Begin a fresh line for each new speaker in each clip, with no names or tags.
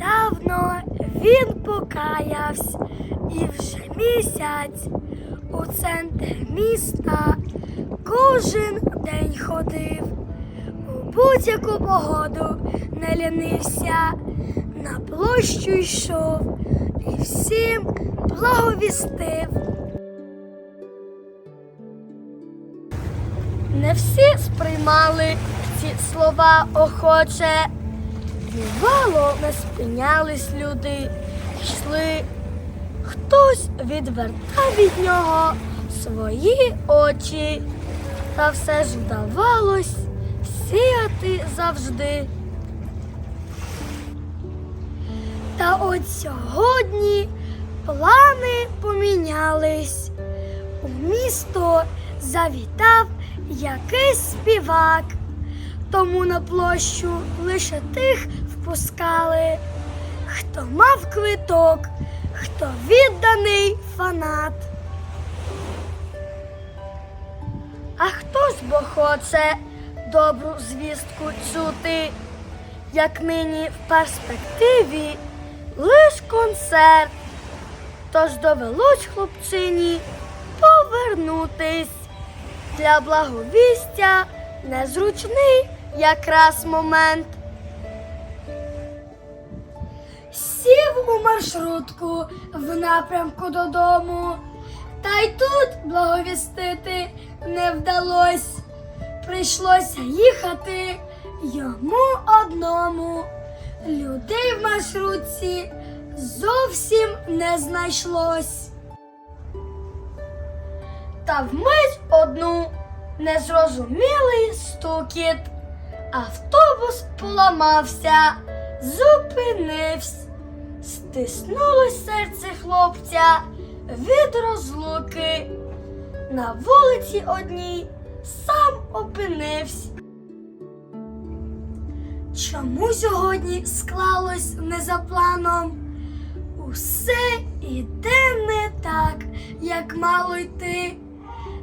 Недавно він покаявся і вже місяць у центр міста кожен день ходив. У будь-яку погоду не лінився, на площу йшов і всім благовістив. Не всі сприймали ці слова охоче. Бувало, не спинялись люди, йшли. Хтось відвертав від нього свої очі, та все ж вдавалось сіяти завжди. Та от сьогодні плани помінялись. У місто завітав якийсь співак, тому на площу лише тих впускали, хто мав квиток, хто відданий фанат. А хто ж бо хоче добру звістку чути, як нині в перспективі лиш концерт, тож довелось хлопчині повернутись для благовістя незручний якраз момент. Сів у маршрутку в напрямку додому, та й тут благовістити не вдалось. Прийшлося їхати йому одному. Людей в маршрутці зовсім не знайшлось. Та вмить одну незрозумілий стукіт. Автобус поламався, зупинився. Стиснулось серце хлопця від розлуки. На вулиці одній сам опинився. Чому сьогодні склалось не за планом? Усе іде не так, як мало йти.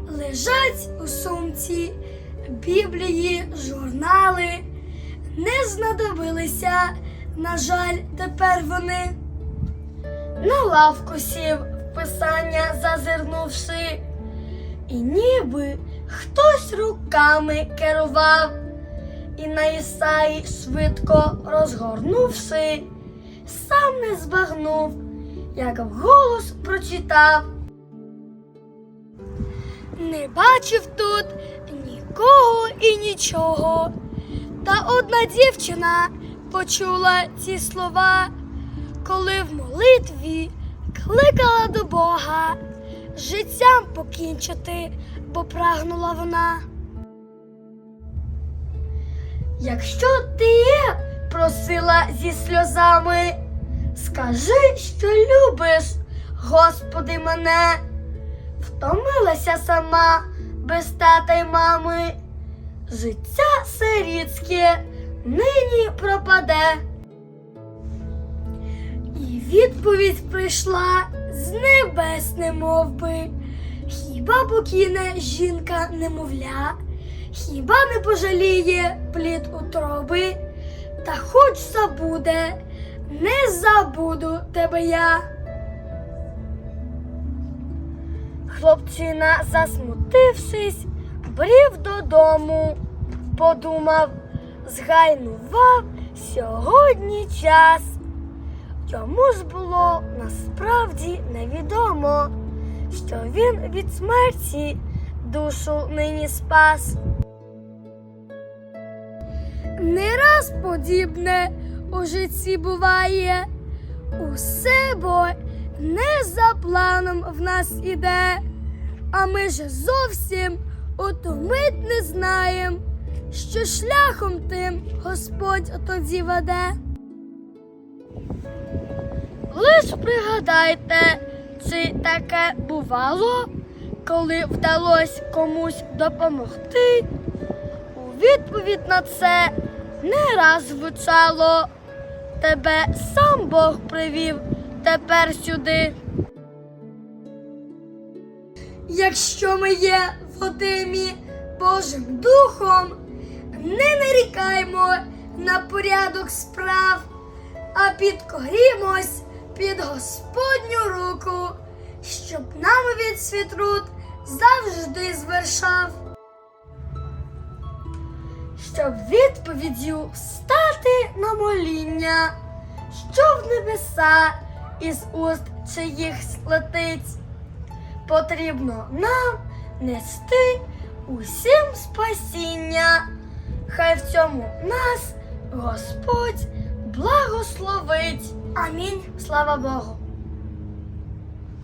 Лежать у сумці біблії, журнали. Не знадобилися, на жаль, тепер вони. На лавку сів писання зазирнувши, і ніби хтось руками керував, і на Ісаї швидко розгорнувши, сам не збагнув, як вголос прочитав. Не бачив тут нікого і нічого. Та одна дівчина почула ці слова, коли в молитві кликала до Бога життям покінчити, бо прагнула вона. Якщо ти є, просила зі сльозами, скажи, що любиш, Господи, мене втомилася сама без тата й мами. Життя сирітське нині пропаде. Відповідь прийшла з небес, немов би. Хіба покине жінка немовля, хіба не пожаліє плід утроби, та хоч забуде, не забуду тебе я. Хлопчина, засмутившись, брів додому, подумав, згайнував сьогодні час. Йому ж було насправді невідомо, що він від смерті душу нині спас. Не раз подібне у житті буває, усе бо не за планом в нас іде, а ми ж зовсім у ту мить не знаєм, що шляхом тим Господь тоді веде. Пригадайте, чи таке бувало, коли вдалося комусь допомогти. У відповідь на це не раз звучало. Тебе сам Бог привів тепер сюди. Якщо ми є Вадимі Божим Духом, не нарікаймо на порядок справ, а підкорімось під Господню руку, щоб нам від світрут завжди звершав. Щоб відповіддю стати на моління, що в небеса із уст чиїх летить, потрібно нам нести усім спасіння. Хай в цьому нас Господь благословить. Амінь. Слава Богу.